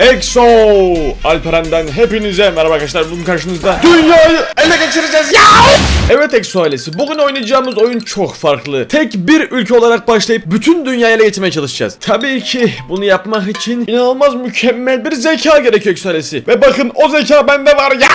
EXO! Alperen'den hepinize merhaba arkadaşlar. Bugün karşınızda Dünyayı ele geçireceğiz. Ya! Evet EXO ailesi bugün oynayacağımız oyun çok farklı. Tek bir ülke olarak başlayıp bütün dünyayı ele geçirmeye çalışacağız. Tabii ki bunu yapmak için inanılmaz mükemmel bir zeka gerekiyor EXO ailesi. Ve bakın o zeka bende var ya!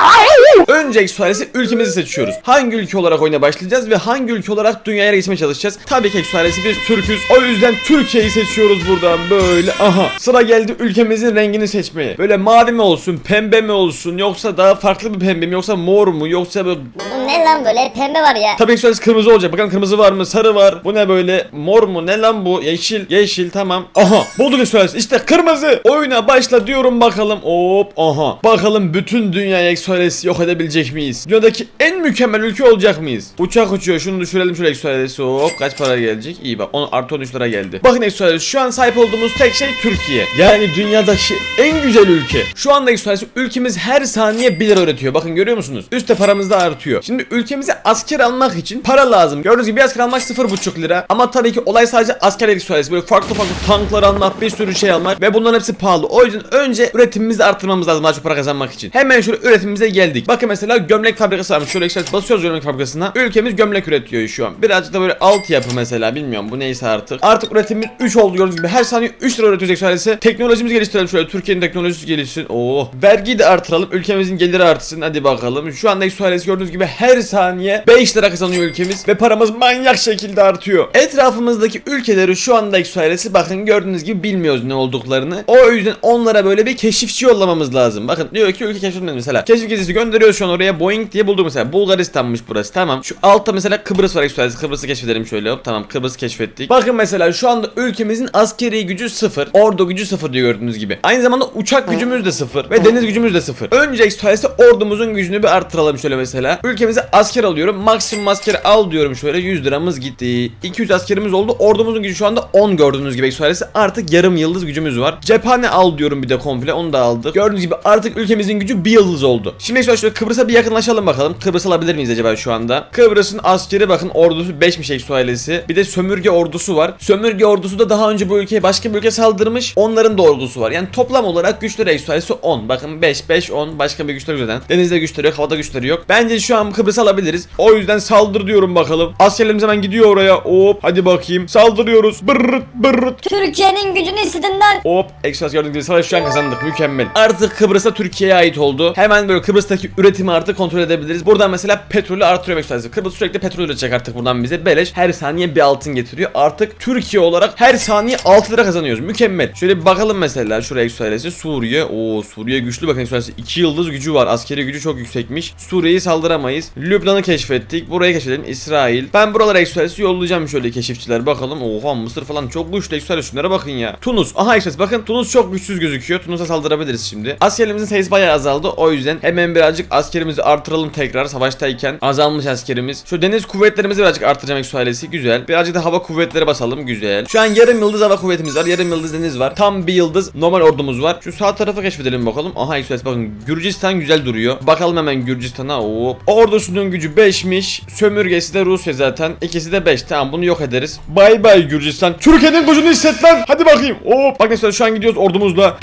Önce EXO ailesi ülkemizi seçiyoruz. Hangi ülke olarak oyuna başlayacağız ve hangi ülke olarak dünyaya ele geçirmeye çalışacağız? Tabii ki EXO ailesi biz Türk'üz. O yüzden Türkiye'yi seçiyoruz buradan böyle. Aha Sıra geldi ülkemizin rengini seçmeye. Böyle mavi mi olsun pembe mi olsun yoksa daha farklı bir pembe mi yoksa mor mu yoksa böyle Ne lan böyle pembe var ya. Tabii ki kırmızı olacak. Bakalım kırmızı var mı? Sarı var. Bu ne böyle? Mor mu? Ne lan bu? Yeşil. Yeşil tamam. Aha. Bulduk söylesi. İşte kırmızı. Oyuna başla diyorum bakalım. Hop. Aha. Bakalım bütün dünyayı Exoales'i yok edebilecek miyiz? Dünyadaki en mükemmel ülke olacak mıyız? Uçak uçuyor. Şunu düşürelim şöyle Exoales'i. Hop. Kaç para gelecek? İyi bak. 10 artı 13 lira geldi. Bakın Exoales şu an sahip olduğumuz tek şey Türkiye. Yani dünyadaki en güzel ülke. Şu anda Exoales ülkemiz her saniye 1 lira üretiyor. Bakın görüyor musunuz? Üste paramız da artıyor. Şimdi ülkemize asker almak için para lazım. Gördüğünüz gibi bir asker almak 0,5 lira. Ama tabii ki olay sadece asker Exoales. Böyle farklı farklı tanklar almak, bir sürü şey almak ve bunların hepsi pahalı. O yüzden önce üretimimizi arttırmamız lazım daha çok para kazanmak için. Hemen şöyle üretimimize geldik. Bakın mesela gömlek fabrikası varmış. Şöyle Exoales basıyoruz gömlek fabrikasına. Ülkemiz gömlek üretiyor şu an. Birazcık da böyle alt yapı mesela bilmiyorum bu neyse artık. Artık üretimimiz 3 oldu gördüğünüz gibi. Her saniye 3 lira üretiyoruz Exoales'e. Teknolojimizi geliştirelim şöyle. Türkiye'nin teknolojisi gelişsin. Oo. Vergiyi de artıralım. Ülkemizin geliri artsın. Hadi bakalım. Şu anda Exoales gördüğünüz gibi her saniye 5 lira kazanıyor ülkemiz ve paramız manyak şekilde artıyor. Etrafımızdaki ülkeleri şu anda Exoales'i bakın gördüğünüz gibi bilmiyoruz ne olduklarını. O yüzden onlara böyle bir keşifçi yollamamız lazım. Bakın diyor ki ülke keşfetmedi mesela. Keşif gezisi gönderiyoruz şu an oraya. Boeing diye bulduk mesela. Bulgaristan'mış burası. Tamam. Şu altta mesela Kıbrıs var Exoales. Kıbrıs'ı keşfedelim şöyle. Hop tamam Kıbrıs'ı keşfettik. Bakın mesela şu anda ülkemizin askeri gücü sıfır. Ordu gücü sıfır diyor gördüğünüz gibi. Aynı zamanda uçak gücümüz de sıfır. Ve deniz gücümüz de sıfır. Önce Exoales'te ordumuzun gücünü bir arttıralım şöyle mesela. Ülkemize asker alıyorum. Maksimum asker al diyorum şöyle. 100 liramız gitti. 200 askerimiz oldu. Ordumuzun gücü şu anda 10 gördüğünüz gibi Exoales'te artık yarım yıldız gücümüz var. Cephane al diyorum bir de komple. Onu da aldık. Gördüğünüz gibi artık ülkemizin gücü bir yıldız oldu. Şimdi şöyle Kıbrıs'a bir yakınlaşalım bakalım. Kıbrıs alabilir miyiz acaba şu anda? Kıbrıs'ın askeri bakın ordusu 5'miş Exoales'i. Bir de sömürge ordusu var. Sömürge ordusu da daha önce bu ülkeye başka bir ülke saldırmış. Onların da ordusu var. Yani toplam olarak güçleri Exoales'i 10. Bakın 5 5 10 başka bir güçleri yok. Denizde güçleri yok, havada güçleri yok. Bence şu an Kıbrıs alabiliriz. O yüzden saldır diyorum bakalım. Askerlerimiz hemen gidiyor oraya. Hop hadi bakayım. Saldırıyoruz. Bırrıt bırrıt. Türkiye'nin gücünü istedin lan. Hop Exos gördüğünüz gibi savaş şu an kazandık mükemmel. Artık Kıbrıs'a Türkiye'ye ait oldu. Hemen böyle Kıbrıs'taki üretimi artık kontrol edebiliriz. Buradan mesela petrolü artırıyor Exos. Kıbrıs sürekli petrol üretecek artık buradan bize. Beleş her saniye bir altın getiriyor. Artık Türkiye olarak her saniye 6 lira kazanıyoruz. Mükemmel. Şöyle bir bakalım mesela şuraya Exos Suriye. Oo Suriye güçlü bakın Exos 2 yıldız gücü var. Askeri gücü çok yüksekmiş. Suriye'yi saldıramayız. Lübnan'ı keşfettik. Burayı keşfedelim. İsrail. Ben buralara Exos'u yollayacağım şöyle keşifçiler. Bakalım. Oha Mısır falan çok güçlü Exos. Şunlara bakın ya. Tunus. Aha Exos bakın Tunus çok güçsüz gözüküyor. Tunus'a saldırabiliriz şimdi. Askerlerimizin sayısı bayağı azaldı. O yüzden hemen birazcık askerimizi artıralım tekrar savaştayken. Azalmış askerimiz. Şu deniz kuvvetlerimizi birazcık artıracağım Exos ailesi. Güzel. Birazcık da hava kuvvetleri basalım. Güzel. Şu an yarım yıldız hava kuvvetimiz var. Yarım yıldız deniz var. Tam bir yıldız normal ordumuz var. Şu sağ tarafı keşfedelim bakalım. Aha Exos bakın Gürcistan güzel duruyor. Bakalım hemen Gürcistan'a. Hop. Ordusunun gücü 5'miş. Sömürgesi de Rusya zaten. İkisi de 5. Tamam bunu yok ederiz. Bay bay Gürcistan. Türkiye'nin gücünü hisset lan. Hadi bakayım. Hop. Bak mesela şu an gidiyoruz ordumuzla.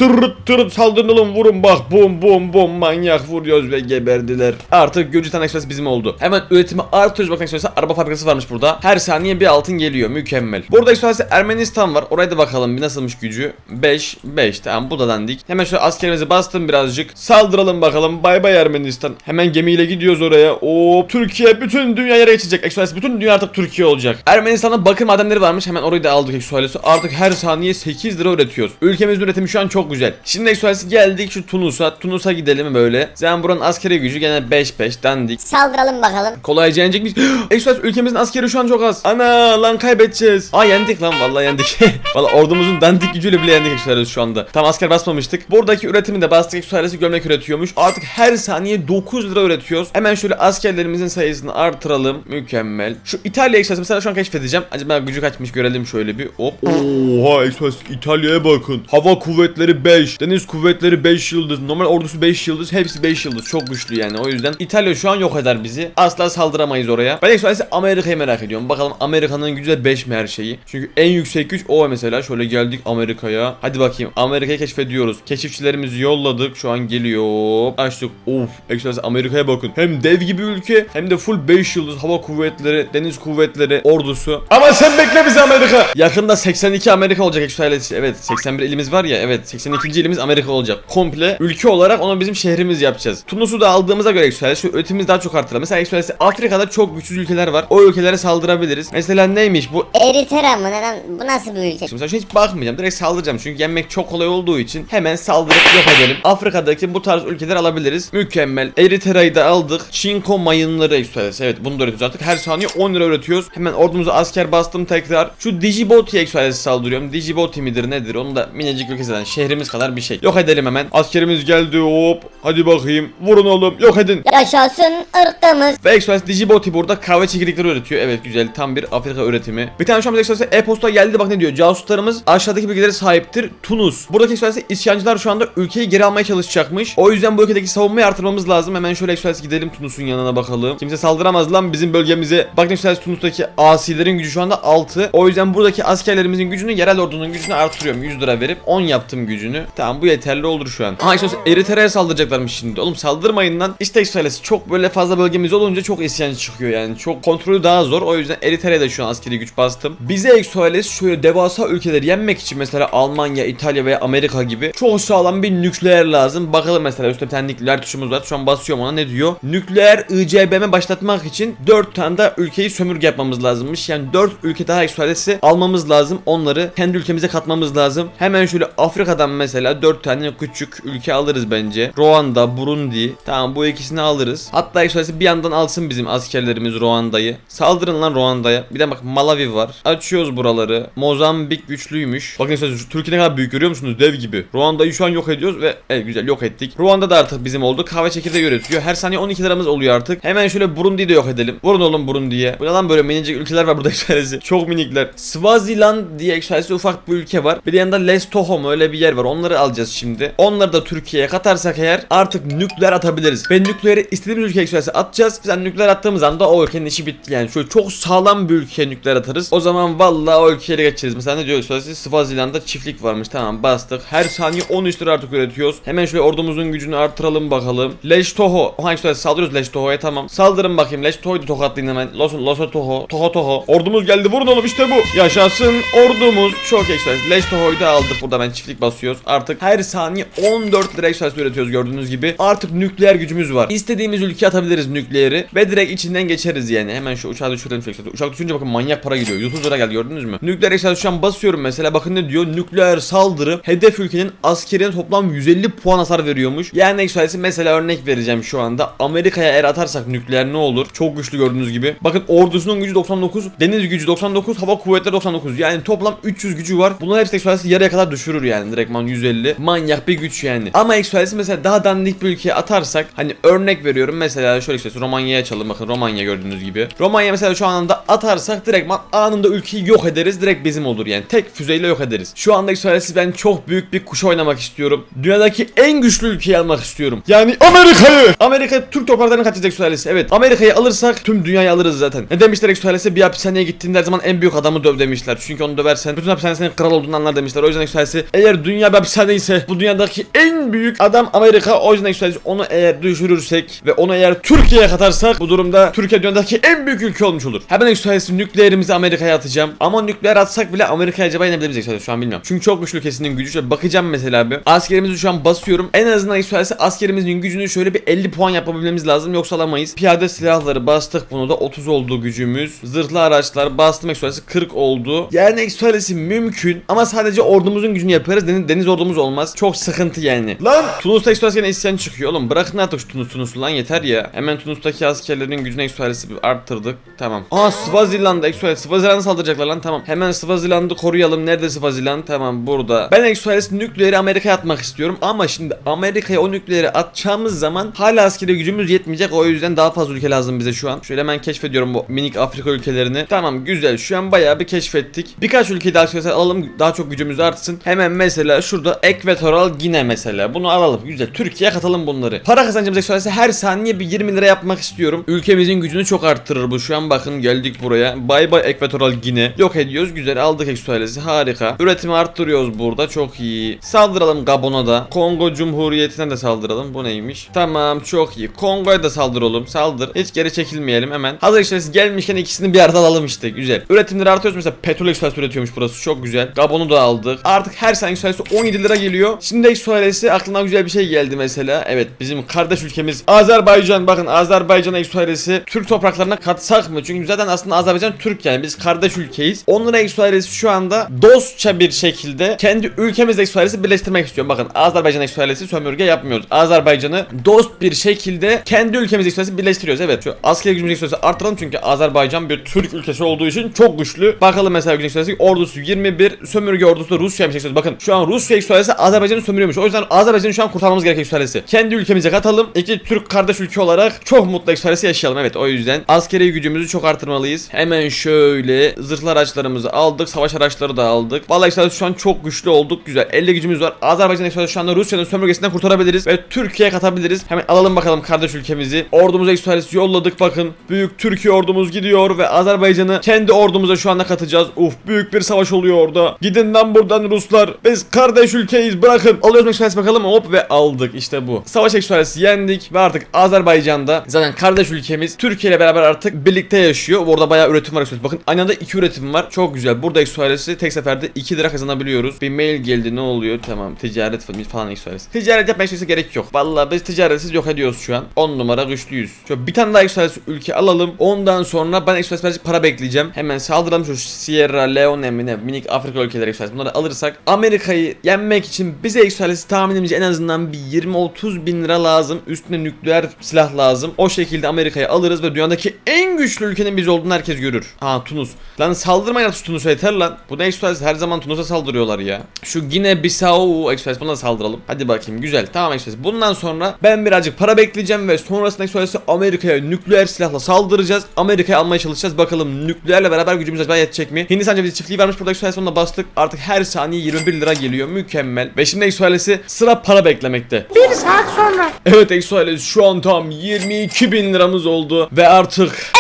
Tırırt saldırın oğlum vurun bak. Bum bum bum manyak vuruyoruz ve geberdiler. Artık Gürcistan Express bizim oldu. Hemen üretimi artırıyoruz bakın Express'e. Araba fabrikası varmış burada. Her saniye bir altın geliyor. Mükemmel. Burada Express'te Ermenistan var. Oraya da bakalım bir nasılmış gücü. 5 5 tamam bu da dandik. Hemen şöyle askerimizi bastım birazcık. Saldıralım bakalım. Bay bay Ermenistan. Hemen gemiyle gidiyoruz oraya. Hop. Türkiye bütün dünyaya geçecek. Express bütün dünya artık Türkiye olacak. Ermenistan'da bakır madenleri varmış. Hemen orayı da aldık Express'e. Artık her saniye 8 lira üretiyoruz. Ülkemizin üretimi şu an çok güzel. Şimdi Express'e geldik şu Tunus'a. Tunus'a gidelim böyle. Zaten buranın askeri gücü gene 5-5 dandik. Saldıralım bakalım. Kolayca yenecek miyiz? Express ülkemizin askeri şu an çok az. Ana lan kaybedeceğiz. Aa yendik lan vallahi yendik. vallahi ordumuzun dandik gücüyle bile yendik Express şu anda. Tam asker basmamıştık. Buradaki üretimi de bastık Express gömlek üretiyormuş. Artık her saniye 9 lira üretiyoruz. Hemen şöyle askerlerimizin sayısını artıralım. Mükemmel. Şu İtalya ekstrası mesela şu an keşfedeceğim. Acaba gücü kaçmış görelim şöyle bir. Hop. Oha ekstrası İtalya'ya bakın. Hava kuvvetleri 5. Deniz kuvvetleri 5 yıldız. Normal ordusu 5 yıldız. Hepsi 5 yıldız. Çok güçlü yani. O yüzden İtalya şu an yok eder bizi. Asla saldıramayız oraya. Ben ekstrası Amerika'yı merak ediyorum. Bakalım Amerika'nın gücü de 5 mi her şeyi? Çünkü en yüksek güç o mesela. Şöyle geldik Amerika'ya. Hadi bakayım. Amerika'yı keşfediyoruz. Keşifçilerimizi yolladık. Şu an geliyor. Açtık. Of. Ekstrası Amerika'ya bakın. Hem dev gibi ülke hem de full 5 yıldız hava kuvvetleri, deniz kuvvetleri, ordusu. Ama sen bekle bizi Amerika. Yakında 82 Amerika olacak ekstralesi. Evet 81 ilimiz var ya. Evet 82. ilimiz Amerika olacak. Komple ülke olarak onu bizim şehrimiz yapacağız. Tunus'u da aldığımıza göre şu üretimimiz daha çok arttıralım. Mesela ekstralesi Afrika'da çok güçsüz ülkeler var. O ülkelere saldırabiliriz. Mesela neymiş bu? Eritrea mı neden? Bu nasıl bir ülke? Mesela şu hiç bakmayacağım. Direkt saldıracağım. Çünkü yenmek çok kolay olduğu için hemen saldırıp yok edelim. Afrika'daki bu tarz ülkeler alabiliriz. Mükemmel. Eritrea'yı da aldık. Çinko mayınları ekstralesi. Evet bunu da üretiyoruz artık. Her saniye 10 lira üretiyoruz. Hemen ordumuza asker bastım tekrar. Şu Djibouti ekstralesi saldırıyorum. Djibouti midir nedir? Onu da minicik ülke zaten. Şehrimiz kadar bir şey. Yok edelim hemen. Askerimiz geldi hop. Hadi bakayım. Vurun oğlum. Yok edin. Yaşasın ırkımız. Ve Express Djibouti burada kahve çekirdekleri üretiyor. Evet güzel tam bir Afrika üretimi. Bir tane şu an Express'e e-posta geldi bak ne diyor. Casuslarımız aşağıdaki bilgilere sahiptir. Tunus. Buradaki Express'e isyancılar şu anda ülkeyi geri almaya çalışacakmış. O yüzden bu ülkedeki savunmayı artırmamız lazım. Hemen şöyle Express gidelim Tunus'un yanına bakalım. Kimse saldıramaz lan bizim bölgemize. Bak Express Tunus'taki asilerin gücü şu anda 6. O yüzden buradaki askerlerimizin gücünü yerel ordunun gücünü artırıyorum. 100 lira verip 10 yaptım gücünü. Tamam bu yeterli olur şu an. Aha Express Eritre'ye saldıracaklarmış şimdi. Oğlum saldırmayın lan. İşte Express çok böyle fazla bölgemiz olunca çok isyan çıkıyor yani. Çok kontrolü daha zor. O yüzden Eritre'de şu an askeri güç bastım. Bize Exoales şöyle devasa ülkeleri yenmek için mesela Almanya, İtalya veya Amerika gibi çok sağlam bir nükleer lazım. Bakalım mesela üstte bir tane nükleer tuşumuz var. Şu an basıyorum ona ne diyor? Nükleer ICBM başlatmak için 4 tane de ülkeyi sömürge yapmamız lazımmış. Yani 4 ülke daha Exoales'i almamız lazım. Onları kendi ülkemize katmamız lazım. Hemen şöyle Afrika'dan mesela 4 tane küçük ülke alırız bence. Rwanda, Burundi. Tamam bu ikisini alırız. Hatta Exoales'i bir yandan alsın bizim askerlerimiz Rwanda'yı. Saldırın lan Rwanda'ya. Bir de bak Malawi var. Açıyoruz buraları. Mozambik güçlüymüş. Bakın şu Türkiye ne kadar büyük görüyor musunuz? Dev gibi. Rwanda'yı şu an yok ediyoruz ve evet güzel yok ettik. Ruanda da artık bizim oldu. Kahve çekirdeği üretiyor. Her saniye 12 liramız oluyor artık. Hemen şöyle Burundi'yi de yok edelim. Vurun oğlum Burundi'ye. Bu lan böyle minicik ülkeler var burada ekstralesi. Çok minikler. Swaziland diye ekstralesi ufak bir ülke var. Bir de yanında Lesotho mu öyle bir yer var. Onları alacağız şimdi. Onları da Türkiye'ye katarsak eğer artık nükleer atabiliriz. Ve nükleeri istediğimiz ülke ekstralesi atacağız. Sen nükleer attığımız anda o ülkenin işi bitti yani. Şöyle çok sağlam bir ülkeye nükleer atarız. O zaman vallahi o ülkeye geçeriz. Mesela ne diyor ekstralesi? Swaziland'da çiftlik varmış. Tamam bastık. Her saniye 13 lira artık üretiyoruz. Hemen şöyle ordumuzun gücünü artıralım bakalım. Leştoho. Hangi ekstralesi saldırıyoruz Leştoho'ya tamam. Saldırın bakayım. Leştoho'yu da tokatlayın hemen. Los Losotoho. Toho Toho. Ordumuz geldi. Vurun oğlum işte bu. Yaşasın ordumuz. Çok ekstralesi. Leştoho'yu da aldık. Burada ben çiftlik basıyoruz. Artık her saniye 14 lira ekstralesi üretiyoruz gördüğünüz gibi. Artık nükleer gücümüz var. İstediğimiz ülkeye atabiliriz nükleeri. Ve direkt içinden geçeriz yani. Hemen şu uçağı düşürelim şu. Uçak düşünce bakın manyak para gidiyor. 130 lira geldi gördünüz mü? Nükleer ekstralesi şu an basıyorum mesela. Bakın ne diyor? Nükleer saldırı. Hedef ülkenin askerine toplam 150 puan hasar veriyormuş. Yani ekstralesi mesela örnek vereceğim şu anda. Amerika'ya eğer atarsak nükleer ne olur? Çok güçlü gördüğünüz gibi. Bakın ordusunun gücü 99, deniz gücü 99, hava kuvvetleri 99. Yani toplam 300 gücü var. Bunların hepsi ekstralesi yarıya kadar düşürür yani. Direktman 150. Manyak bir güç yani. Ama ekstralesi mesela daha dandik bir ülkeye atarsak hani örnek veriyorum mesela şöyle işte Romanya'ya açalım. Bakın Romanya gördüğünüz gibi. Romanya mesela şu anda atarsak direktman anında ülkeyi yok ederiz. Direkt bizim olur yani. Tek füzeyle yok ederiz. Şu anda ekstralesi ben çok büyük bir kuş oynamak istiyorum. Dünyadaki en güçlü ülkeyi almak istiyorum. Yani Amerika'yı. Amerika Türk topraklarını kaçacak ekstralesi. Evet. Amerika'yı alırsak tüm dünyayı alırız zaten. Ne demişler ekstralesi? Bir hapishaneye gittiğinde her zaman en büyük adamı döv demişler. Çünkü onu döversen bütün hapishane senin kral olduğunu anlar demişler. O yüzden ekstralesi eğer dünya bir hapishane ise bu dünyadaki en büyük adam Amerika. O yüzden ekstralesi onu eğer düşürürsek ve onu eğer Türkiye'ye katarsak bu durumda Türkiye dünyadaki en büyük ülke olmuş olur. Hemen ekstralesi nükleerimizi Amerika'ya atacağım. Ama nükleer atsak bile Amerika'ya acaba inebilir miyiz ekstralesi şu an bilmiyorum. Çünkü çok güçlü ülkesinin gücü. Şöyle bakacağım mesela bir. Askerimizi şu an basıyorum. En azından ekstralesi askerimizin gücünü şöyle bir 50 puan yapabilmemiz lazım yoksa alamayız. Piyade silahları bastık bunu da 30 oldu gücümüz. Zırhlı araçlar bastım ekstralesi 40 oldu. Yani ekstralesi mümkün ama sadece ordumuzun gücünü yaparız. Deniz, deniz ordumuz olmaz. Çok sıkıntı yani. Lan Tunus'ta ekstralesi gene isyan çıkıyor oğlum. Bırakın artık şu Tunus Tunus'u lan yeter ya. Hemen Tunus'taki askerlerin gücünü ekstralesi bir arttırdık. Tamam. Aa Swaziland'da ekstralesi. Swaziland'a saldıracaklar lan tamam. Hemen Swaziland'ı koruyalım. Nerede Swaziland? Tamam burada. Ben ekstralesi nükleeri Amerika'ya atmak istiyorum ama şimdi Amerika'ya o nükleeri atacağımız zaman hala askeri gücümüz yetmeyecek. O O yüzden daha fazla ülke lazım bize şu an. Şöyle hemen keşfediyorum bu minik Afrika ülkelerini. Tamam güzel. Şu an bayağı bir keşfettik. Birkaç ülkeyi daha arkadaşlar alalım. Daha çok gücümüz artsın. Hemen mesela şurada Ekvatoral Gine mesela. Bunu alalım. Güzel. Türkiye'ye katalım bunları. Para kazancımız eksualesi her saniye bir 20 lira yapmak istiyorum. Ülkemizin gücünü çok arttırır bu. Şu an bakın geldik buraya. Bay bay Ekvatoral Gine. Yok ediyoruz. Güzel aldık eksualesi. Harika. Üretimi arttırıyoruz burada. Çok iyi. Saldıralım Gabon'a da. Kongo Cumhuriyeti'ne de saldıralım. Bu neymiş? Tamam çok iyi. Kongo'ya da saldıralım. Saldır. Hiç geri çekilmeyelim hemen. Hazır eksualesi gelmişken ikisini bir arada alalım işte. Güzel. Üretimleri artıyoruz. Mesela petrol eksualesi üretiyormuş burası. Çok güzel. Gabon'u da aldık. Artık her sene eksualesi 17 lira geliyor. Şimdi eksualesi aklına güzel bir şey geldi mesela. Evet bizim kardeş ülkemiz Azerbaycan. Bakın Azerbaycan eksualesi Türk topraklarına katsak mı? Çünkü zaten aslında Azerbaycan Türk yani. Biz kardeş ülkeyiz. Onların eksualesi şu anda dostça bir şekilde kendi ülkemizle eksualesi birleştirmek istiyor. Bakın Azerbaycan eksualesi sömürge yapmıyoruz. Azerbaycan'ı dost bir şekilde kendi ülkemizle eksualesi birleştiriyoruz. Evet şu askeri gücümüzü eksualesi arttıralım çünkü Azerbaycan bir Türk ülkesi olduğu için çok güçlü. Bakalım mesela gücün eksualesi ordusu 21 sömürge ordusu da Rusya'ymış eksualesi. Bakın şu an Rusya eksualesi Azerbaycan'ı sömürüyormuş. O yüzden Azerbaycan'ı şu an kurtarmamız gerek eksualesi. Kendi ülkemize katalım. İki Türk kardeş ülke olarak çok mutlu eksualesi yaşayalım. Evet o yüzden askeri gücümüzü çok artırmalıyız. Hemen şöyle zırhlı araçlarımızı aldık. Savaş araçları da aldık. Vallahi eksualesi şu an çok güçlü olduk. Güzel. 50 gücümüz var. Azerbaycan eksualesi şu anda Rusya'nın sömürgesinden kurtarabiliriz ve Türkiye'ye katabiliriz. Hemen alalım bakalım kardeş ülkemizi. Ordumuza eksualesi yolladık bakın. Büyük Türkiye ordumuz gidiyor ve Azerbaycan'ı kendi ordumuza şu anda katacağız. Uf büyük bir savaş oluyor orada. Gidin lan buradan Ruslar. Biz kardeş ülkeyiz bırakın. Alıyoruz eksualesi bakalım hop ve aldık işte bu. Savaş eksualesi yendik ve artık Azerbaycan'da zaten kardeş ülkemiz Türkiye ile beraber artık birlikte yaşıyor. Orada bayağı üretim var eksualesi. Bakın aynı anda iki üretim var. Çok güzel. Burada eksualesi tek seferde 2 lira kazanabiliyoruz. Bir mail geldi ne oluyor? Tamam ticaret falan eksualesi. Ticaret yapmak eksualesi gerek yok. Vallahi biz ticaretsiz yok ediyoruz şu an. 10 numara güçlüyüz. Şöyle bir tane daha eksualesi ülke alalım. Ondan sonra ben eksualesi birazcık para bekleyeceğim. Hemen saldıralım şu Sierra Leone mi ne minik Afrika ülkeleri eksualesi. Bunları alırsak Amerika'yı yenmek için bize eksualesi tahminimce en azından bir 20-30 bin lira lazım. Üstüne nükleer silah lazım. O şekilde Amerika'yı alırız ve dünyadaki en güçlü ülkenin biz olduğunu herkes görür. Ha Tunus. Lan saldırmayın artık Tunus'a yeter lan. Bu ne eksualesi her zaman Tunus'a saldırıyorlar ya. Şu Gine Bissau eksualesi buna saldıralım. Hadi bakayım güzel. Tamam eksualesi. Bundan sonra ben birazcık para bekleyeceğim ve sonrasında eksualesi Amerika'ya nükleer silahla saldıracağız. Amerika'ya almaya çalışacağız. Bakalım nükleerle beraber gücümüz acaba yetecek mi? Hindistan cevizi çiftliği varmış burada eksualesi onunla bastık. Artık her saniye 21 lira geliyor. Mükemmel. Ve şimdi eksualesi sıra para beklemekte. Bir saat sonra. Evet eksualesi şu an tam 22 bin liramız oldu. Ve artık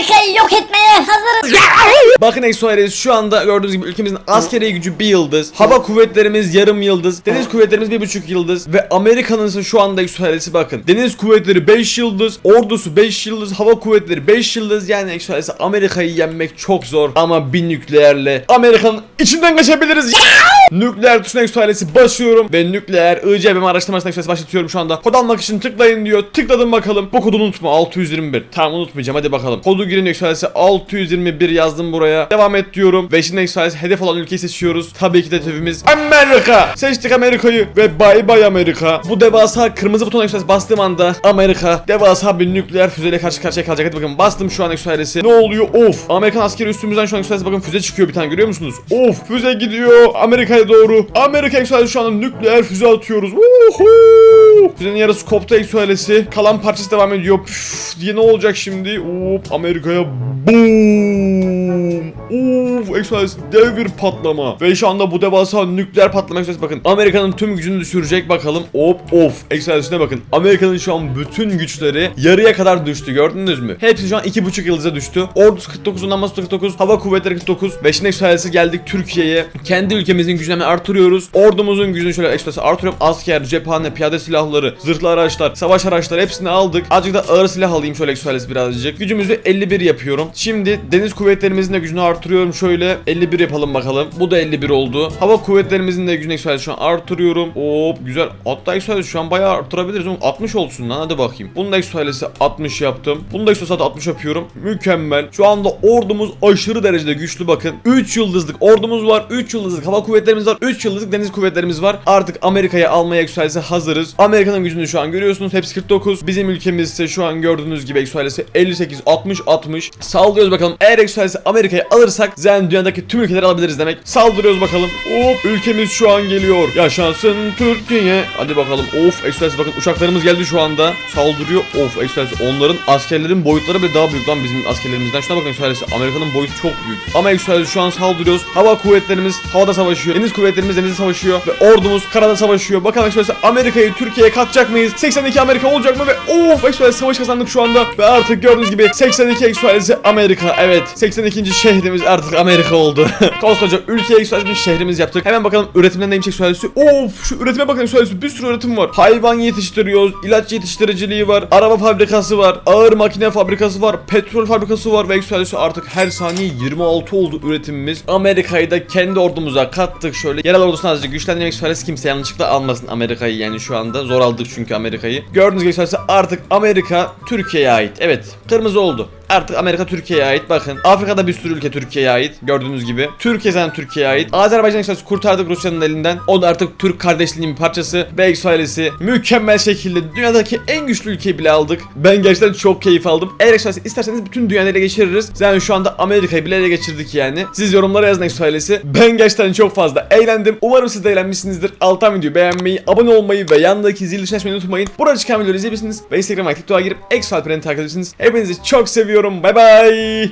Amerika'yı yok etmeye hazırız. Bakın Exoares şu anda gördüğünüz gibi ülkemizin askeri gücü bir yıldız. Hava kuvvetlerimiz yarım yıldız. Deniz kuvvetlerimiz bir buçuk yıldız. Ve Amerika'nın ise şu anda Exoares'i bakın. Deniz kuvvetleri 5 yıldız. Ordusu 5 yıldız. Hava kuvvetleri 5 yıldız. Yani Exoares'i Amerika'yı yenmek çok zor. Ama bir nükleerle Amerika'nın içinden kaçabiliriz. Nükleer tuşuna Exoares'i basıyorum. Ve nükleer ICBM araştırmasına Exoares'i başlatıyorum şu anda. Kod almak için tıklayın diyor. Tıkladım bakalım. Bu kodu unutma 621. Tamam unutmayacağım hadi bakalım. Kodu girin Exoares'i 621 yazdım buraya. Devam et diyorum. Ve şimdi Exoales hedef olan ülkeyi seçiyoruz. Tabii ki de hedefimiz Amerika. Seçtik Amerika'yı ve bay bay Amerika. Bu devasa kırmızı buton Exoales bastığım anda Amerika devasa bir nükleer füzeyle karşı karşıya kalacak. Hadi bakın bastım şu an Exoales'i. Ne oluyor? Of. Amerikan askeri üstümüzden şu an Exoales bakın füze çıkıyor bir tane görüyor musunuz? Of. Füze gidiyor Amerika'ya doğru. Amerika Exoales şu anda nükleer füze atıyoruz. Woohoo. Füzenin yarısı koptu Exoales'i. Kalan parçası devam ediyor. Püf diye ne olacak şimdi? Hop Amerika'ya boom. Of Exoales dev bir patlama. Ve şu anda bu devasa nükleer patlama Exoales bakın. Amerika'nın tüm gücünü düşürecek bakalım. Hop of. Exoales'ine bakın. Amerika'nın şu an bütün güçleri yarıya kadar düştü gördünüz mü? Hepsi şu an 2,5 yıldıza düştü. Ordusu 49, Naması 49, Hava Kuvvetleri 49. Ve şimdi Exoales'e geldik Türkiye'ye. Kendi ülkemizin gücünü artırıyoruz. Ordumuzun gücünü şöyle Exoales'e artırıyorum. Asker, cephane, piyade silahları, zırhlı araçlar, savaş araçları hepsini aldık. Azıcık da ağır silah alayım şöyle Exoales birazcık. Gücümüzü 51 yapıyorum. Şimdi deniz kuvvetlerimizin de gücünü artırıyorum şöyle. 51 yapalım bakalım. Bu da 51 oldu. Hava kuvvetlerimizin de gücünü Exoales şu an artırıyorum. Hop güzel. Hatta Exoales şu an bayağı artırabiliriz. Oğlum 60 olsun lan hadi bakayım. Bunu da Exoales'e 60 yaptım. Bunu da Exoales'e 60 yapıyorum. Mükemmel. Şu anda ordumuz aşırı derecede güçlü bakın. 3 yıldızlık ordumuz var. 3 yıldızlık hava kuvvetlerimiz var. 3 yıldızlık deniz kuvvetlerimiz var. Artık Amerika'ya almaya Exoales'e hazırız. Amerika'nın gücünü şu an görüyorsunuz. Hepsi 49. Bizim ülkemiz ise şu an gördüğünüz gibi Exoales'e 58, 60, 60. Saldırıyoruz bakalım. Eğer Exoales'e Amerika'yı alırsak zaten dünyadaki tüm ülkeleri alabiliriz demek. Saldırıyoruz bakalım. Hop ülkemiz şu an geliyor. Yaşansın Türkiye. Hadi bakalım. Of Exoales bakın uçaklarımız geldi şu anda. Saldırıyor. Of Exoales onların askerlerin boyutları bile daha büyük lan bizim askerlerimizden. Şuna bakın Exoales. Amerika'nın boyutu çok büyük. Ama Exoales şu an saldırıyoruz. Hava kuvvetlerimiz havada savaşıyor. Deniz kuvvetlerimiz denizde savaşıyor. Ve ordumuz karada savaşıyor. Bakalım Exoales Amerika'yı Türkiye'ye katacak mıyız? 82 Amerika olacak mı? Ve of Exoales savaş kazandık şu anda. Ve artık gördüğünüz gibi 82 Exoales Amerika. Evet 82. şehrimiz artık Amerika oldu. Koskoca ülkeye Exoales bir şehrimiz yaptık. Hemen bakalım üretimden neymiş Exoales'i. Of şu üretime bakın Exoales'i. Bir sürü üretim var. Hayvan yetiştiriyoruz. ilaç yetiştiriciliği var. Araba fabrikası var. Ağır makine fabrikası var. Petrol fabrikası var. Ve Exoales'i artık her saniye 26 oldu üretimimiz. Amerika'yı da kendi ordumuza kattık. Şöyle yerel ordusunu azıcık güçlendirmek Exoales kimse yanlışlıkla almasın Amerika'yı yani şu anda. Zor aldık çünkü Amerika'yı. Gördüğünüz gibi Exoales'i artık Amerika Türkiye'ye ait. Evet kırmızı oldu. Artık Amerika Türkiye'ye ait bakın. Afrika'da bir sürü ülke Türkiye'ye ait gördüğünüz gibi. Türkiye zaten Türkiye'ye ait. Azerbaycan Exoales'i kurtardık Rusya'nın elinden. O da artık Türk kardeşliğinin bir parçası. Ve Exoales'i mükemmel şekilde dünyadaki en güçlü ülkeyi bile aldık. Ben gerçekten çok keyif aldım. Eğer Exoales'i isterseniz bütün dünyayı ele geçiririz. Zaten şu anda Amerika'yı bile ele geçirdik yani. Siz yorumlara yazın Exoales'i. Ben gerçekten çok fazla eğlendim. Umarım siz de eğlenmişsinizdir. Alttan videoyu beğenmeyi, abone olmayı ve yandaki zil tuşuna açmayı unutmayın. Burada çıkan videoları izleyebilirsiniz. Ve Instagram'a TikTok'a girip Exoales'i takip edebilirsiniz. Hepinizi çok seviyorum. Bay bay.